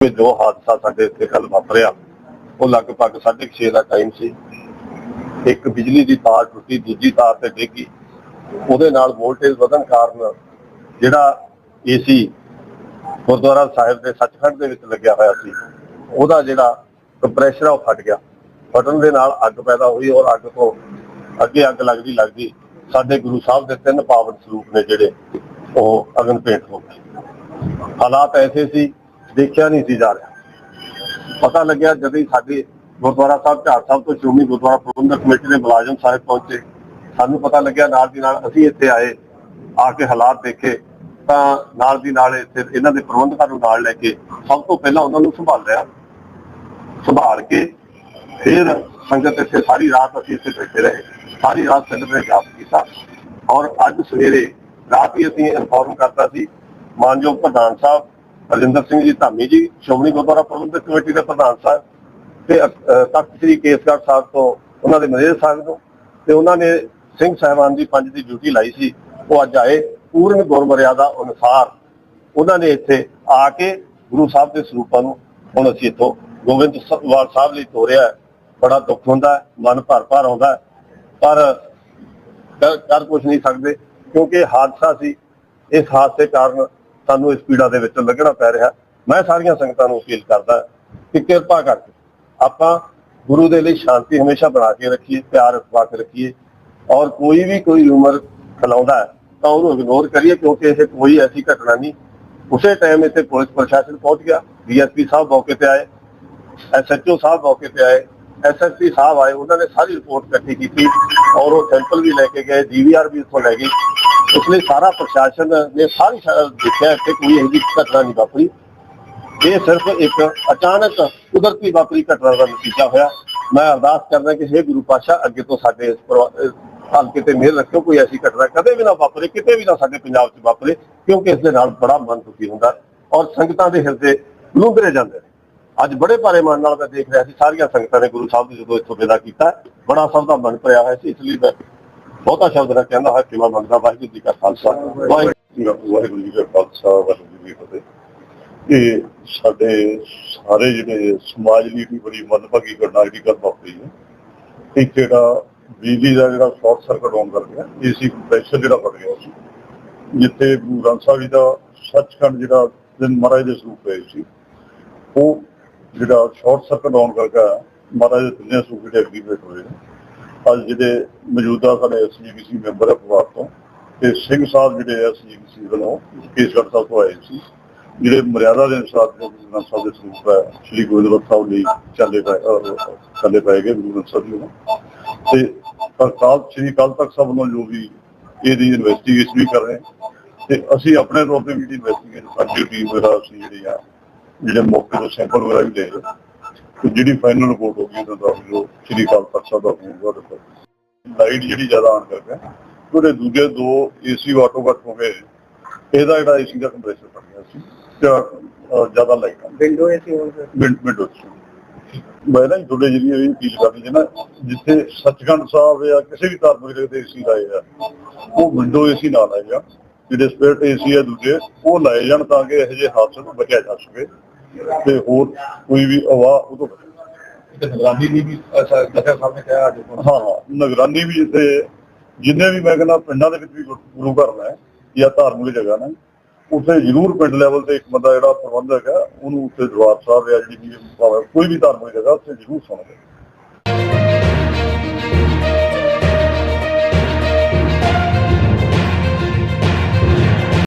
ਕਿ ਜੋ ਹਾਦਸਾ ਸਾਡੇ ਇੱਥੇ ਕੱਲ ਵਾਪਰਿਆ। ਉਹ ਲਗਭਗ 6:30 ਦਾ ਟਾਈਮ ਸੀ। ਇੱਕ ਬਿਜਲੀ ਦੀ ਤਾਰ ਟੁੱਟੀ, ਦੂਜੀ ਤਾਰ ਤੇ ਡਿੱਗੀ। ਉਹਦੇ ਨਾਲ ਵੋਲਟੇਜ ਵਧਣ ਕਾਰਨ ਜਿਹੜਾ ਏਸੀ ਗੁਰਦੁਆਰਾ ਸਾਹਿਬ ਦੇ ਸੱਚਖੰਡ ਦੇ ਵਿੱਚ ਲੱਗਿਆ ਹੋਇਆ ਸੀ, ਉਹਦਾ ਜਿਹੜਾ ਕੰਪਰੈਸ਼ਰ ਆ ਉਹ ਫਟ ਗਿਆ। ਫਟਣ ਦੇ ਨਾਲ ਅੱਗ ਪੈਦਾ ਹੋਈ ਔਰ ਅੱਗ ਤੋਂ ਅੱਗੇ ਅੱਗ ਲੱਗਦੀ ਲੱਗਦੀ ਸਾਡੇ ਗੁਰੂ ਸਾਹਿਬ ਦੇ ਤਿੰਨ ਪਾਵਨ ਸਰੂਪ ਨੇ ਜਿਹੜੇ ਉਹ ਅਗਨ ਭੇਟ ਹੋ ਗਏ। ਹਾਲਾਤ ਐਸੇ ਸੀ ਦੇਖਿਆ ਨਹੀਂ ਸੀ ਜਾ ਰਿਹਾ। ਪਤਾ ਲੱਗਿਆ ਜਦੋਂ ਹੀ ਸਾਡੇ ਗੁਰਦੁਆਰਾ ਸਾਹਿਬ, ਝਾੜ ਸਾਹਿਬ ਤੋਂ ਸ਼੍ਰੋਮਣੀ ਗੁਰਦੁਆਰਾ ਪ੍ਰਬੰਧਕ ਕਮੇਟੀ ਦੇ ਮੁਲਾਜ਼ਮ ਸਾਹਿਬ ਪਹੁੰਚੇ। ਸਾਨੂੰ ਪਤਾ ਲੱਗਿਆ ਨਾਲ ਦੀ ਨਾਲ ਅਸੀਂ ਇੱਥੇ ਆਏ, ਆ ਕੇ ਹਾਲਾਤ ਦੇਖੇ। ਤਾਂ ਨਾਲ ਦੀ ਨਾਲ ਇੱਥੇ ਇਹਨਾਂ ਦੇ ਪ੍ਰਬੰਧਕਾਂ ਨੂੰ ਨਾਲ ਲੈ ਕੇ ਸਭ ਤੋਂ ਪਹਿਲਾਂ ਉਹਨਾਂ ਨੂੰ ਸੰਭਾਲਿਆ ਸੰਭਾਲ ਕੇ ਫਿਰ ਸੰਗਤ ਇੱਥੇ ਸਾਰੀ ਰਾਤ ਅਸੀਂ ਇੱਥੇ ਬੈਠੇ ਰਹੇ। ਸਾਰੀ ਰਾਤ ਸੰਗਤ ਨੇ ਜਾਪ ਕੀਤਾ। ਔਰ ਅੱਜ ਸਵੇਰੇ ਰਾਤ ਹੀ ਅਸੀਂ ਇਨਫੋਰਮ ਕਰਤਾ ਸੀ, ਮਾਨਯੋਗ ਪ੍ਰਧਾਨ ਸਾਹਿਬ ਰਜਿੰਦਰ ਸਿੰਘ ਜੀ ਧਾਮੀ ਜੀ ਸ਼੍ਰੋਮਣੀ ਗੁਰਦੁਆਰਾ ਪ੍ਰਬੰਧਕ ਕਮੇਟੀ ਦੇ ਪ੍ਰਧਾਨ ਸਾਹਿਬ ਤੇ ਤਖਤ ਸ੍ਰੀ ਕੇਸਗੜ੍ਹ ਸਾਹਿਬ ਤੋਂ ਉਹਨਾਂ ਦੇ ਮਨੇਜਰ ਸਾਹਿਬ ਤੋਂ ਤੇ ਉਹਨਾਂ ਨੇ ਸਿੰਘ ਸਾਹਿਬਾਨ ਦੀ ਪੰਜ ਦੀ ਡਿਊਟੀ ਲਾਈ ਸੀ। ਉਹ ਅੱਜ ਆਏ ਪੂਰਨ ਗੁਰਮਰਿਆਦਾ ਅਨੁਸਾਰ। ਉਹਨਾਂ ਨੇ ਇੱਥੇ ਆ ਕੇ ਗੁਰੂ ਸਾਹਿਬ ਦੇ ਸਰੂਪਾਂ ਨੂੰ ਹੁਣ ਅਸੀਂ ਇੱਥੋਂ ਗੋਬਿੰਦਵਾਲ ਸਾਹਿਬ ਲਈ ਤੋਰਿਆ ਬੜਾ ਦੁੱਖ ਹੁੰਦਾ ਹੈ, ਮਨ ਭਰ ਭਰ ਆਉਂਦਾ ਹੈ। ਪਰ ਕਰ ਕੁਝ ਨਹੀਂ ਸਕਦੇ ਕਿਉਂਕਿ ਹਾਦਸਾ ਸੀ। ਇਸ ਹਾਦਸੇ ਕਾਰਨ ਸਾਨੂੰ ਇਸ ਪੀੜਾ ਦੇ ਵਿੱਚ ਲੱਗਣਾ ਪੈ ਰਿਹਾ। ਮੈਂ ਸਾਰੀਆਂ ਸੰਗਤਾਂ ਨੂੰ ਅਪੀਲ ਕਰਦਾ ਕਿ ਕਿਰਪਾ ਕਰਕੇ ਆਪਾਂ ਗੁਰੂ ਦੇ ਲਈ ਸ਼ਾਂਤੀ ਹਮੇਸ਼ਾ ਬਣਾ ਕੇ ਰੱਖੀਏ, ਪਿਆਰ ਰਖਵਾ ਕੇ ਰੱਖੀਏ। ਔਰ ਕੋਈ ਵੀ ਕੋਈ ਉਮਰ ਖਲਾਉਂਦਾ ਤਾਂ ਉਹਨੂੰ ਇਗਨੋਰ ਕਰੀਏ ਕਿਉਂਕਿ ਇਹ ਕੋਈ ਐਸੀ ਘਟਨਾ ਨਹੀਂ। ਉਸੇ ਟਾਈਮ ਇੱਥੇ ਪੁਲਿਸ ਪ੍ਰਸ਼ਾਸਨ ਪਹੁੰਚ ਗਿਆ। ਡੀਐਸਪੀ ਸਾਹਿਬ ਮੌਕੇ ਤੇ ਆਏ ਐਸਐਚਓ ਸਾਹਿਬ ਮੌਕੇ ਤੇ ਆਏ ਐਸਐਸਪੀ ਸਾਹਿਬ ਆਏ, ਉਹਨਾਂ ਨੇ ਸਾਰੀ ਰਿਪੋਰਟ ਇਕੱਠੀ ਕੀਤੀ ਔਰ ਉਹ ਸੈਂਪਲ ਵੀ ਲੈ ਕੇ ਗਏ ਡੀਵੀਆਰ ਵੀ ਉੱਥੋਂ ਲੈ ਗਈ। ਇਸ ਲਈ ਸਾਰਾ ਪ੍ਰਸ਼ਾਸਨ ਨੇ ਸਾਰੀ ਦੇਖਿਆ ਕਿ ਕੋਈ ਇਹੋ ਜਿਹੀ ਘਟਨਾ ਨਹੀਂ ਵਾਪਰੀ। ਇਹ ਸਿਰਫ ਇੱਕ ਅਚਾਨਕ ਕੁਦਰਤੀ ਵਾਪਰੀ ਘਟਨਾ ਦਾ ਨਤੀਜਾ ਹੋਇਆ। ਮੈਂ ਅਰਦਾਸ ਕਰਦਾ ਕਿ हे ਗੁਰੂ ਪਾਸ਼ਾ ਅੱਗੇ ਤੋਂ ਸਾਡੇ ਇਸ ਹਲਕੇ ਤੇ ਮਿਹਰ ਰੱਖਿਓ, ਕੋਈ ਐਸੀ ਘਟਨਾ ਕਦੇ ਵੀ ਨਾ ਵਾਪਰੇ, ਕਿਤੇ ਵੀ ਨਾ ਸਾਡੇ ਪੰਜਾਬ 'ਚ ਵਾਪਰੇ, ਕਿਉਂਕਿ ਇਸ ਦੇ ਨਾਲ ਬੜਾ ਮਨ ਦੁਖੀ ਹੁੰਦਾ ਔਰ ਸੰਗਤਾਂ ਦੇ ਹਿਰਦੇ ਲੁੰਗਰੇ ਜਾਂਦੇ ਨੇ। ਅੱਜ ਬੜੇ ਭਾਰੇ ਮਨ ਨਾਲ ਮੈਂ ਦੇਖ ਰਿਹਾ ਸੀ, ਸਾਰੀਆਂ ਸੰਗਤਾਂ ਨੇ ਗੁਰੂ ਸਾਹਿਬ ਦੀ ਜਦੋਂ ਇੱਥੋਂ ਵਿਦਾ ਕੀਤਾ, ਬੜਾ ਸਭ ਦਾ ਮਨ ਭਰਿਆ ਹੋਇਆ ਸੀ, ਇਸ ਲਈ ਮੈਂ ਬਹੁਤਾ ਸ਼ਬਦ ਨਾ ਕਹਿੰਦਾ ਹਾਂ ਕਿਵਾ ਮੰਗਦਾ ਵਾਹਿਗੁਰੂ ਜੀ ਕਾ ਖਾਲਸਾ। ਵਾਹਿਗੁਰੂ ਜੀ ਕਾ ਖਾਲਸਾ, ਵਾਹਿਗੁਰੂ ਜੀ ਕੀ ਫਤਿਹ। ਇਹ ਸਾਡੇ ਸਾਰੇ ਜਿਹੜੇ ਸਮਾਜ ਲਈ ਵੀ ਬੜੀ ਮੰਦਭਾਗੀ ਘਟਨਾ ਜਿਹੜੀ ਗੱਲ ਵਾਪਰੀ ਹੈ। ਇੱਕ ਜਿਹੜਾ ਬਿਜਲੀ ਦਾ ਜਿਹੜਾ ਸ਼ਾਰਟ ਸਰਕਟ ਹੋਣ ਕਰ ਏਸੀ ਕੰਪਰੈਸ਼ਰ ਜਿਹੜਾ ਫਟ ਗਿਆ ਸੀ, ਜਿੱਥੇ ਗੁਰੂ ਗ੍ਰੰਥ ਸਾਹਿਬ ਜੀ ਦਾ ਸੱਚਖੰਡ ਜਿਹੜਾ ਦਿਨ ਮਹਾਰਾਜ ਦੇ ਸਰੂਪ ਪਏ ਸੀ, ਉਹ ਜਿਹੜਾ ਸ਼ਾਰਟ ਸਰਕਟ ਹੋਣ ਕਰਕੇ ਮਹਾਰਾਜ ਦੇ ਤਿੰਨੇ ਸਰੂਪ ਜਿਹੜੇ ਐਕਟੀਵੇਟ ਹੋਏ ਨੇ। ਅੱਜ ਜਿਹੜੇ ਮੌਜੂਦਾ ਸਾਡੇ ਐਸਜੀਪੀਸੀ ਮੈਂਬਰ ਹੈ ਪਰਿਵਾਰ ਤੋਂ, ਤੇ ਸਿੰਘ ਸਾਹਿਬ ਜਿਹੜੇ ਐਸਜੀਪੀਸੀ ਵੱਲੋਂ ਕੇਸਗੜ੍ਹ ਸਾਹਿਬ ਤੋਂ ਆਏ ਸੀ। ਜਿਹੜੇ ਮਰਿਆਦਾ ਦੇ ਅਨੁਸਾਰ ਗੁਰੂ ਸਾਹਿਬ ਦੇ ਸਰੂਪ ਹੈ ਸ੍ਰੀ ਗੋਬਿੰਦ ਸਾਹਿਬ ਲਈ ਚੱਲੇ ਪਏ ਚੱਲੇ ਪਏ ਗਏ ਗੁਰੂ ਸਾਹਿਬ ਜੀ ਨੂੰ ਤੇ ਅਕਾਲ ਸ੍ਰੀ ਅਕਾਲ ਤਖਤ ਸਾਹਿਬ ਵੱਲੋਂ ਜੋ ਵੀ ਇਹਦੀ ਇਨਵੈਸਟੀਗੇਸ਼ਨ ਵੀ ਕਰ ਰਹੇ ਤੇ ਅਸੀਂ ਆਪਣੇ ਤੌਰ ਤੇ ਜਿਹੜੀ ਇਨਵੈਸਟੀਗੇਸ਼ਨ ਸਾਡੀ ਟੀਮ ਵਗੈਰਾ ਅਸੀਂ ਜਿਹੜੀ ਆ, ਜਿਹੜੇ ਮੌਕੇ ਤੋਂ ਸੈਂਪਲ ਵਗੈਰਾ ਵੀ ਦੇ ਰਹੇ ਤੇ ਜਿਹੜੀ ਫਾਈਨਲ ਰਿਪੋਰਟ ਹੋਗੀ ਉਹਨਾਂ ਦਾ ਜੋ ਸ੍ਰੀ ਅਕਾਲ ਤਖਤ ਸਾਹਿਬ ਦਾ ਹੋਊਗਾ ਰਿਪੋਰਟ ਲਾਈਟ ਜਿਹੜੀ ਜ਼ਿਆਦਾ ਆਨ ਕਰਕੇ ਉਹਦੇ ਦੂਜੇ ਦੋ ਏਸੀ ਆਟੋ ਕੱਟ ਹੋ ਗਏ। ਇਹਦਾ ਜਿਹੜਾ ਏਸੀ ਦਾ ਕੰਪਰੈਸਰ ਫਟ ਗਿਆ ਸੀ ਤੇ ਜ਼ਿਆਦਾ ਲਾਈਟ ਆ। ਵਿੰਡੋ ਏਸੀ ਹੋਣ ਮਿੰਟ ਮਿੰਟ ਮੈਂ ਨਾ ਤੁਹਾਡੇ ਜਿਹੜੀ ਇਹ ਅਪੀਲ ਕਰਨੀ ਹੈ ਨਾ ਜਿੱਥੇ ਸੱਚਖੰਡ ਸਾਹਿਬ ਜਾਂ ਕਿਸੇ ਵੀ ਧਾਰਮਿਕ ਜਗ੍ਹਾ ਤੇ ਏਸੀ ਲਾਏ ਆ ਉਹ ਵਿੰਡੋ ਏਸੀ ਨਾ ਲਾਏ ਜਾਣ। ਜਿਹੜੇ ਸਪੇਅਰ ਏਸੀ ਆ ਦੂਜੇ ਉਹ ਲਾਏ ਜਾਣ ਤਾਂ ਕਿ ਇਹੋ ਜਿਹੇ ਹਾਦਸੇ ਤੋਂ ਬਚਿਆ ਜਾ ਸਕੇ। ਤੇ ਹੋਰ ਕੋਈ ਵੀ ਹਵਾ ਉਹ ਤੋਂ। ਨਿਗਰਾਨੀ ਦੀ ਵੀ ਸਾਹਿਬ ਨੇ ਕਿਹਾ ਅੱਜ ਹਾਂ ਹਾਂ ਨਿਗਰਾਨੀ ਵੀ ਜਿੱਥੇ ਜਿੰਨੇ ਵੀ ਮੈਂ ਕਹਿੰਦਾ ਪਿੰਡਾਂ ਦੇ ਵਿੱਚ ਵੀ ਗੁਰੂ ਘਰ ਨੇ ਜਾਂ ਧਾਰਮਿਕ ਜਗ੍ਹਾ ਨੇ ਉੱਥੇ ਜ਼ਰੂਰ ਪਿੰਡ ਲੈਵਲ ਤੇ ਇੱਕ ਬੰਦਾ ਜਿਹੜਾ ਪ੍ਰਬੰਧਕ ਹੈ ਉਹਨੂੰ ਉੱਥੇ ਦਰਬਾਰ ਸਾਹਿਬ ਜਾਂ ਜਿਹੜੀ ਕੋਈ ਵੀ ਧਾਰਮਿਕ ਜਗ੍ਹਾ ਉੱਥੇ ਜ਼ਰੂਰ ਸੁਣਦੇ